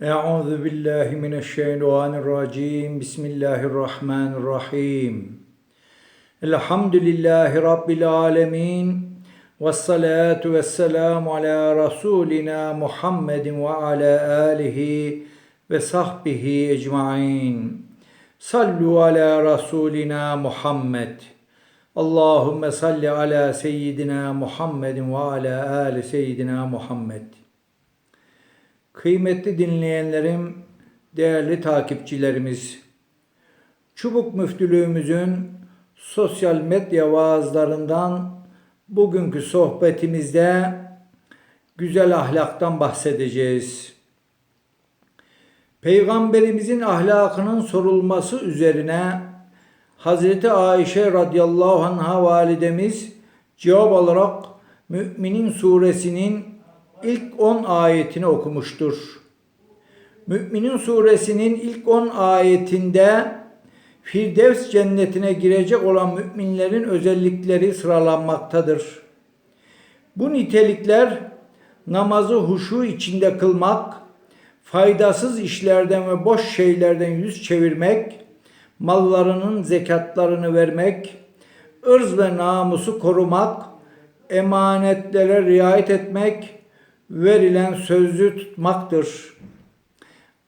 Euzu billahi mineşşeytanirracim. Bismillahirrahmanirrahim. Elhamdülillahi rabbil alamin. Ves salatu vesselamu ala rasulina Muhammedin ve ala alihi ve sahbihi ecmaîn. Sallu ala rasulina Muhammed. Allahumme salli ala seyyidina Muhammedin ve ala ali seyyidina Muhammed. Kıymetli dinleyenlerim, değerli takipçilerimiz, Çubuk Müftülüğümüzün sosyal medya vaazlarından bugünkü sohbetimizde güzel ahlaktan bahsedeceğiz. Peygamberimizin ahlakının sorulması üzerine Hazreti Ayşe radıyallahu anha validemiz cevap olarak Müminin suresinin ilk 10 ayetini okumuştur. Müminin suresinin ilk 10 ayetinde Firdevs cennetine girecek olan müminlerin özellikleri sıralanmaktadır. Bu nitelikler namazı huşu içinde kılmak, faydasız işlerden ve boş şeylerden yüz çevirmek, mallarının zekatlarını vermek, ırz ve namusu korumak, emanetlere riayet etmek, verilen sözü tutmaktır.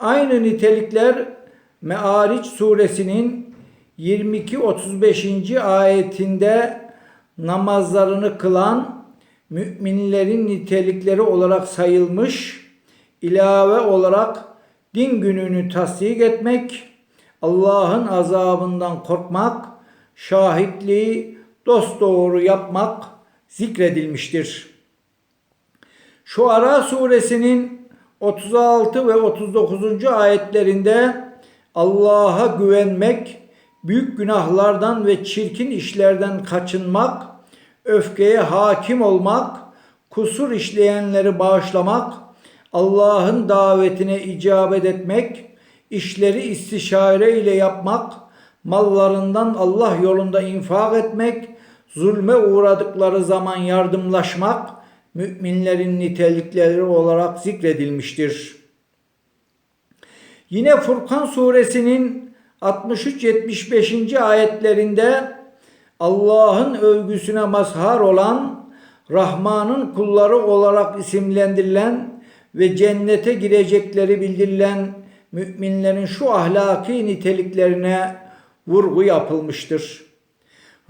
Aynı nitelikler Me'ariç suresinin 22-35. ayetinde namazlarını kılan müminlerin nitelikleri olarak sayılmış, ilave olarak din gününü tasdik etmek, Allah'ın azabından korkmak, şahitliği dosdoğru yapmak zikredilmiştir. Şuara suresinin 36 ve 39. ayetlerinde Allah'a güvenmek, büyük günahlardan ve çirkin işlerden kaçınmak, öfkeye hakim olmak, kusur işleyenleri bağışlamak, Allah'ın davetine icabet etmek, işleri istişare ile yapmak, mallarından Allah yolunda infak etmek, zulme uğradıkları zaman yardımlaşmak, müminlerin nitelikleri olarak zikredilmiştir. Yine Furkan suresinin 63-75. ayetlerinde Allah'ın övgüsüne mazhar olan Rahman'ın kulları olarak isimlendirilen ve cennete girecekleri bildirilen müminlerin şu ahlaki niteliklerine vurgu yapılmıştır.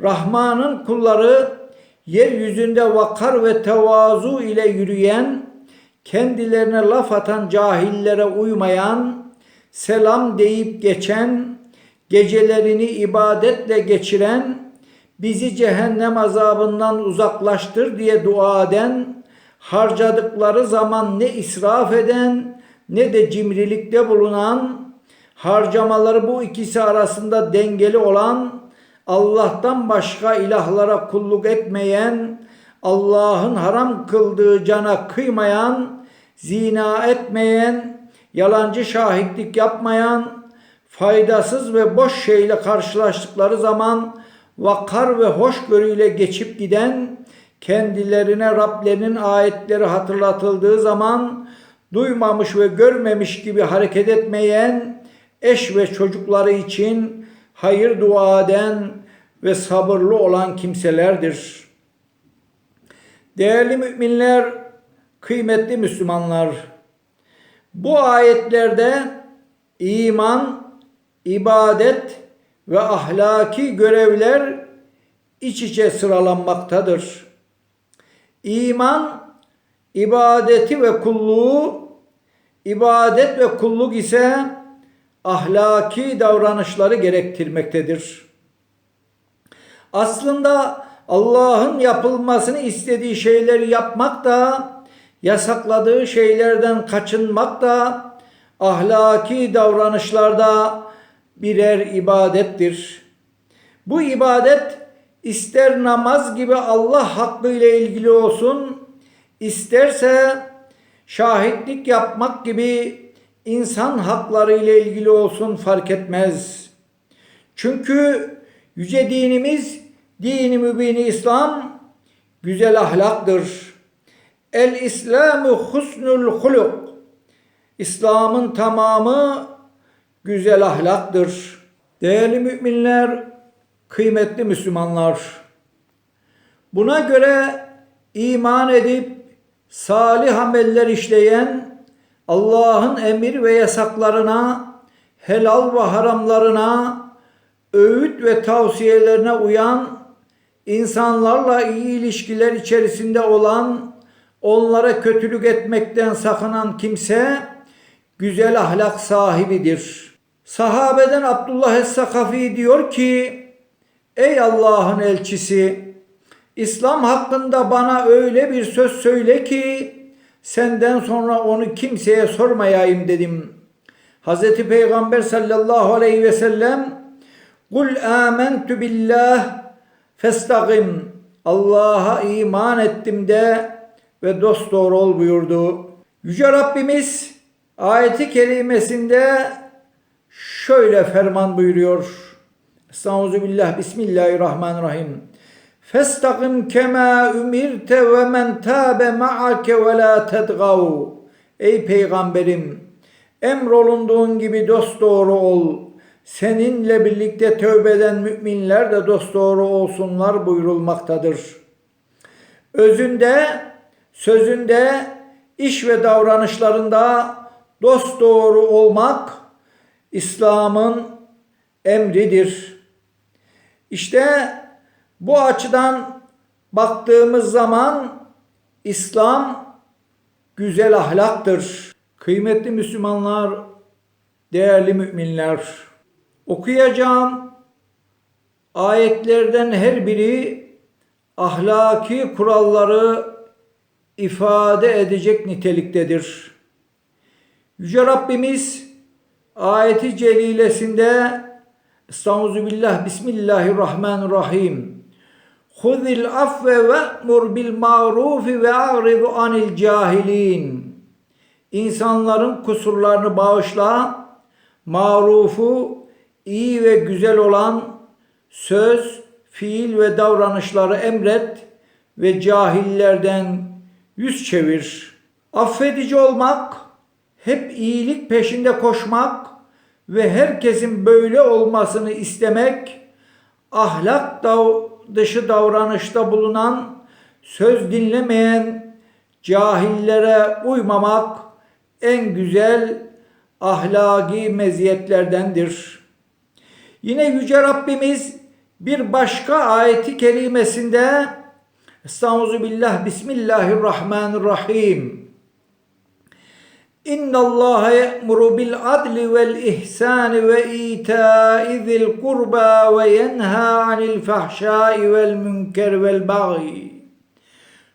Rahman'ın kulları yeryüzünde vakar ve tevazu ile yürüyen, kendilerine laf atan cahillere uymayan, selam deyip geçen, gecelerini ibadetle geçiren, bizi cehennem azabından uzaklaştır diye dua eden, harcadıkları zaman ne israf eden ne de cimrilikte bulunan, harcamaları bu ikisi arasında dengeli olan, Allah'tan başka ilahlara kulluk etmeyen, Allah'ın haram kıldığı cana kıymayan, zina etmeyen, yalancı şahitlik yapmayan, faydasız ve boş şeyle karşılaştıkları zaman vakar ve hoşgörüyle geçip giden, kendilerine Rablerinin ayetleri hatırlatıldığı zaman duymamış ve görmemiş gibi hareket etmeyen, eş ve çocukları için hayır dua eden ve sabırlı olan kimselerdir. Değerli müminler, kıymetli Müslümanlar, bu ayetlerde iman, ibadet ve ahlaki görevler iç içe sıralanmaktadır. İman, ibadeti ve kulluğu, ibadet ve kulluk ise ahlaki davranışları gerektirmektedir. Aslında Allah'ın yapılmasını istediği şeyleri yapmak da, yasakladığı şeylerden kaçınmak da, ahlaki davranışlarda birer ibadettir. Bu ibadet ister namaz gibi Allah hakkı ile ilgili olsun, isterse şahitlik yapmak gibi insan hakları ile ilgili olsun fark etmez. Çünkü yüce dinimiz dini mübini İslam güzel ahlaktır. El İslamu husnul huluk. İslam'ın tamamı güzel ahlaktır. Değerli müminler, kıymetli Müslümanlar. Buna göre iman edip salih ameller işleyen Allah'ın emir ve yasaklarına, helal ve haramlarına, öğüt ve tavsiyelerine uyan, insanlarla iyi ilişkiler içerisinde olan, onlara kötülük etmekten sakınan kimse güzel ahlak sahibidir. Sahabeden Abdullah Es-Sakafi diyor ki, Ey Allah'ın elçisi, İslam hakkında bana öyle bir söz söyle ki senden sonra onu kimseye sormayayım dedim. Hazreti Peygamber sallallahu aleyhi ve sellem Kul amentu billah festagim Allah'a iman ettim de ve dost doğru ol buyurdu. Yüce Rabbimiz ayeti kerimesinde şöyle ferman buyuruyor. Estağfirullah, Bismillahirrahmanirrahim. Festakim kema ümirte ve men tabe ma'ake ve la tedgav. Ey peygamberim emrolunduğun gibi dost doğru ol. Seninle birlikte tövbe eden müminler de dost doğru olsunlar buyurulmaktadır. Özünde, sözünde, iş ve davranışlarında dost doğru olmak İslam'ın emridir. İşte bu açıdan baktığımız zaman İslam güzel ahlaktır. Kıymetli Müslümanlar, değerli müminler, okuyacağım ayetlerden her biri ahlaki kuralları ifade edecek niteliktedir. Yüce Rabbimiz ayeti celilesinde Estağfirullah Bismillahirrahmanirrahim. Huzil afve ve'mur bil ma'rufi ve a'ridu anil cahilin. İnsanların kusurlarını bağışla, marufu, iyi ve güzel olan söz, fiil ve davranışları emret ve cahillerden yüz çevir. Affedici olmak, hep iyilik peşinde koşmak ve herkesin böyle olmasını istemek, ahlak dışı davranışta bulunan, söz dinlemeyen cahillere uymamak en güzel ahlaki meziyetlerdendir. Yine Yüce Rabbimiz bir başka ayeti kerimesinde Estağfirullah Bismillahirrahmanirrahim. İnna Allah ya'muru bil adli vel ihsan ve ita'i zil kurba ve yenha anil fahşai vel münker vel baghi.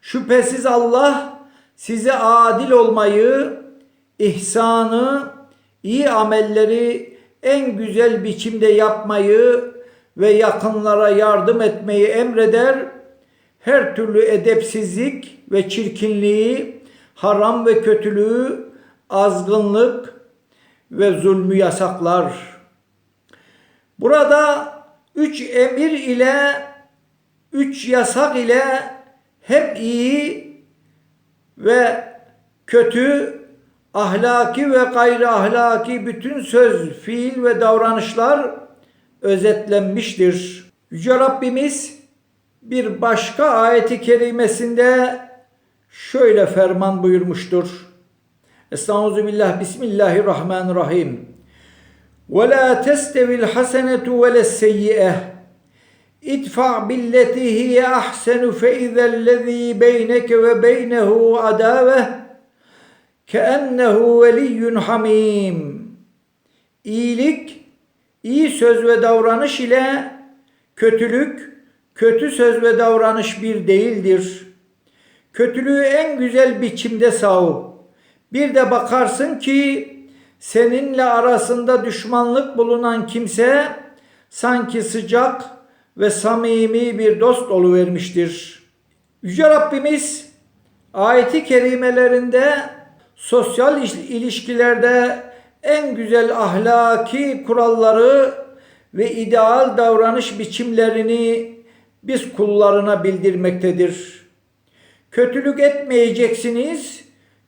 Şüphesiz Allah size adil olmayı, ihsanı, iyi amelleri en güzel biçimde yapmayı ve yakınlara yardım etmeyi emreder. Her türlü edepsizlik ve çirkinliği, haram ve kötülüğü, azgınlık ve zulmü yasaklar. Burada üç emir ile üç yasak ile hep iyi ve kötü ahlaki ve gayri ahlaki bütün söz, fiil ve davranışlar özetlenmiştir. Yüce Rabbimiz bir başka ayeti kerimesinde şöyle ferman buyurmuştur. Estağfirullah, Bismillahirrahmanirrahim. Ve la testevi'l hasenetu ve le's-seyyi'eh. İdfa billeti hiye ahsenu fe izellezî beyneke ve beynehu adâveh keennehu veliyyun hamim. İyilik, iyi söz ve davranış ile kötülük, kötü söz ve davranış bir değildir. Kötülüğü en güzel biçimde sav. Bir de bakarsın ki seninle arasında düşmanlık bulunan kimse sanki sıcak ve samimi bir dost oluvermiştir. Yüce Rabbimiz ayeti kerimelerinde sosyal ilişkilerde en güzel ahlaki kuralları ve ideal davranış biçimlerini biz kullarına bildirmektedir. Kötülük etmeyeceksiniz,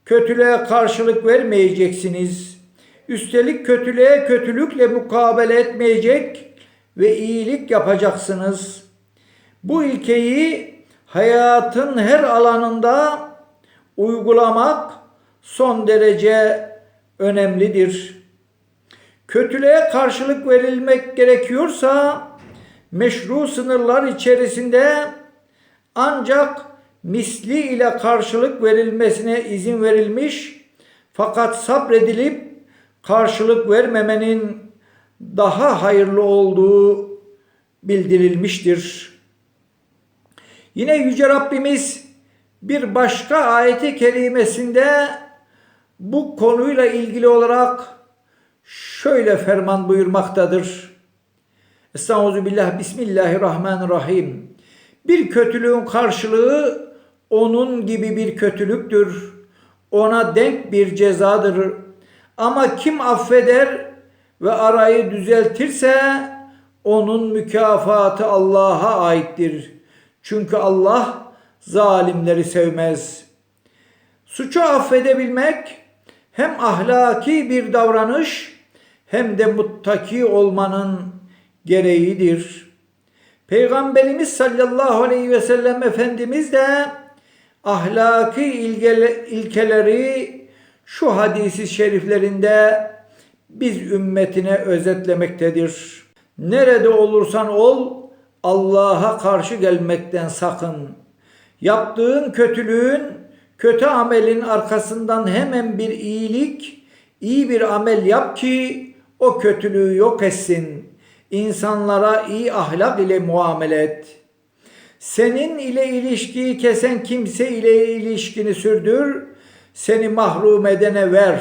Kötülüğe karşılık vermeyeceksiniz. Üstelik kötülüğe kötülükle mukabele etmeyecek ve iyilik yapacaksınız. Bu ilkeyi hayatın her alanında uygulamak son derece önemlidir. Kötülüğe karşılık verilmek gerekiyorsa meşru sınırlar içerisinde ancak misli ile karşılık verilmesine izin verilmiş fakat sabredilip karşılık vermemenin daha hayırlı olduğu bildirilmiştir. Yine Yüce Rabbimiz bir başka ayeti kerimesinde bu konuyla ilgili olarak şöyle ferman buyurmaktadır. Estağfirullah, Bismillahirrahmanirrahim. Bir kötülüğün karşılığı onun gibi bir kötülüktür. Ona denk bir cezadır. Ama kim affeder ve arayı düzeltirse onun mükafatı Allah'a aittir. Çünkü Allah zalimleri sevmez. Suçu affedebilmek hem ahlaki bir davranış hem de muttaki olmanın gereğidir. Peygamberimiz sallallahu aleyhi ve sellem Efendimiz de ahlaki ilkeleri şu hadisi şeriflerinde biz ümmetine özetlemektedir. Nerede olursan ol Allah'a karşı gelmekten sakın. Yaptığın kötülüğün, kötü amelin arkasından hemen bir iyilik, iyi bir amel yap ki o kötülüğü yok etsin. İnsanlara iyi ahlak ile muamele et. Senin ile ilişkiyi kesen kimse ile ilişkini sürdür. Seni mahrum edene ver.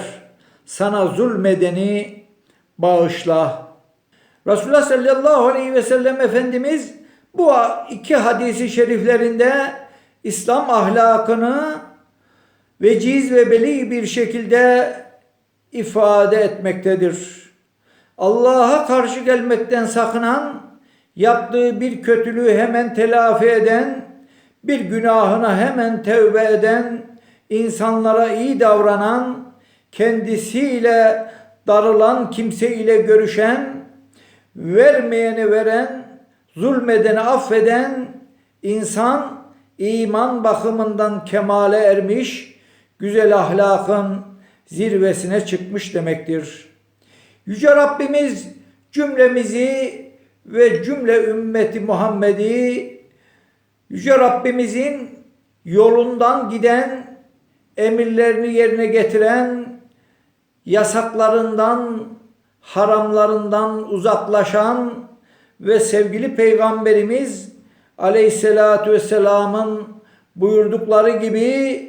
Sana zulmedeni bağışla. Resulullah sallallahu aleyhi ve sellem Efendimiz bu iki hadisi şeriflerinde İslam ahlakını veciz ve beli bir şekilde ifade etmektedir. Allah'a karşı gelmekten sakınan, yaptığı bir kötülüğü hemen telafi eden, bir günahına hemen tevbe eden, insanlara iyi davranan, kendisiyle darılan kimse ile görüşen, vermeyeni veren, zulmedeni affeden insan iman bakımından kemale ermiş, güzel ahlakın zirvesine çıkmış demektir. Yüce Rabbimiz cümlemizi ve cümle ümmeti Muhammed'i Yüce Rabbimizin yolundan giden, emirlerini yerine getiren, yasaklarından, haramlarından uzaklaşan ve sevgili Peygamberimiz Aleyhisselatü Vesselam'ın buyurdukları gibi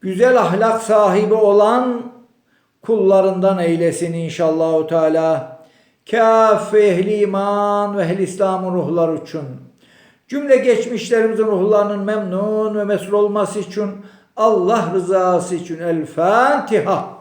güzel ahlak sahibi olan kullarından eylesin inşallah Teala. Kâf ehli iman ve ehli İslam'ın ruhları için. Cümle geçmişlerimizin ruhlarının memnun ve mesrur olması için Allah rızası için El Fatiha.